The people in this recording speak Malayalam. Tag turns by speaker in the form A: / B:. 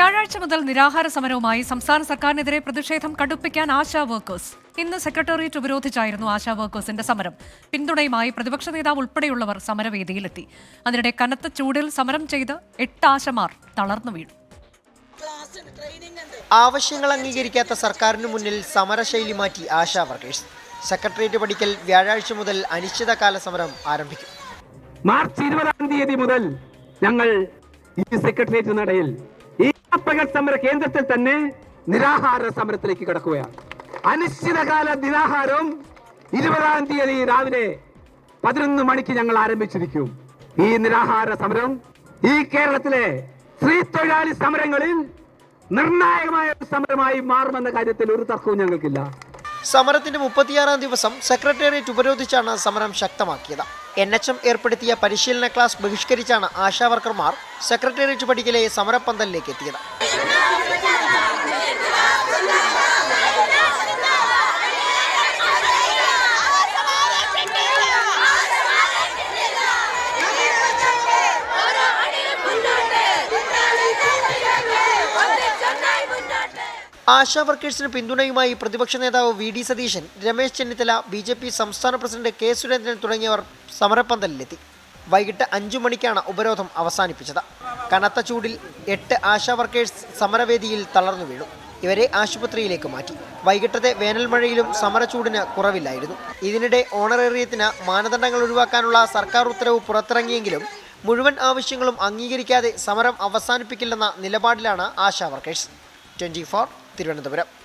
A: വ്യാഴാഴ്ച മുതൽ നിരാഹാര സമരവുമായി സംസ്ഥാന സർക്കാരിനെതിരെ പ്രതിഷേധം കടുപ്പിക്കാൻ ആശാ വർക്കേഴ്സ്. ഇന്ന് സെക്രട്ടേറിയറ്റ് ഉപരോധിച്ചായിരുന്നു ആശാ വർക്കേഴ്സിന്റെ സമരം. പിന്തുണയുമായി പ്രതിപക്ഷ നേതാവ് ഉൾപ്പെടെയുള്ളവർ സമരവേദിയിലെത്തി. അതിനിടെ കനത്ത ചൂടിൽ സമരം ചെയ്ത് എട്ട് ആശമാർ തളർന്നു വീണു.
B: ആവശ്യങ്ങൾ അംഗീകരിക്കാത്ത സർക്കാരിന് മുന്നിൽ സമരശൈലി മാറ്റി ആശാ വർക്കേഴ്സ്. സെക്രട്ടേറിയറ്റ് പഠിക്കൽ വ്യാഴാഴ്ച മുതൽ അനിശ്ചിതകാല സമരം ആരംഭിക്കും.
C: മാർച്ച് ഇരുപതാം തീയതി മുതൽ ഞങ്ങൾ ഈ സെക്രട്ടേറിയറ്റ് നടയിൽ പകൽ സമര കേന്ദ്രത്തിൽ തന്നെ നിരാഹാര സമരത്തിലേക്ക് കടക്കുകയാണ്. അനിശ്ചിതകാല നിരാഹാരം ഇരുപതാം തീയതി രാവിലെ പതിനൊന്ന് മണിക്ക് ഞങ്ങൾ ആരംഭിച്ചിരിക്കും. ഈ നിരാഹാര സമരം ഈ കേരളത്തിലെ സ്ത്രീ തൊഴിലാളി സമരങ്ങളിൽ നിർണായകമായ ഒരു സമരമായി മാറുമെന്ന കാര്യത്തിൽ ഒരു തർക്കവും ഞങ്ങൾക്കില്ല.
B: സമരത്തിന്റെ മുപ്പത്തിയാറാം ദിവസം സെക്രട്ടേറിയറ്റ് ഉപരോധിച്ചാണ് സമരം ശക്തമാക്കിയത്. എൻ എച്ച് എം ഏർപ്പെടുത്തിയ പരിശീലന ക്ലാസ് ബഹിഷ്കരിച്ചാണ് ആശാവർക്കർമാർ സെക്രട്ടേറിയറ്റ് പഠിക്കലെ സമരപ്പന്തലിലേക്ക് എത്തിയത്. ആശാ വർക്കേഴ്സിന് പിന്തുണയുമായി പ്രതിപക്ഷ നേതാവ് V D Satheesan Ramesh Chennithala B J P സംസ്ഥാന പ്രസിഡന്റ് കെ സുരേന്ദ്രൻ തുടങ്ങിയവർ സമരപ്പന്തലിലെത്തി. വൈകിട്ട് അഞ്ചു മണിക്കാണ് ഉപരോധം അവസാനിപ്പിച്ചത്. കനത്ത ചൂടിൽ എട്ട് ആശാ വർക്കേഴ്സ് സമരവേദിയിൽ തളർന്നു വീണു. ഇവരെ ആശുപത്രിയിലേക്ക് മാറ്റി. വൈകിട്ടത്തെ വേനൽമഴയിലും സമരച്ചൂടിന് കുറവില്ലായിരുന്നു. ഇതിനിടെ ഓണറേറിയത്തിന് മാനദണ്ഡങ്ങൾ ഒഴിവാക്കാനുള്ള സർക്കാർ ഉത്തരവ് പുറത്തിറങ്ങിയെങ്കിലും മുഴുവൻ ആവശ്യങ്ങളും അംഗീകരിക്കാതെ സമരം അവസാനിപ്പിക്കില്ലെന്ന നിലപാടിലാണ് Asha workers. Twenty four Thiruvananthapuram.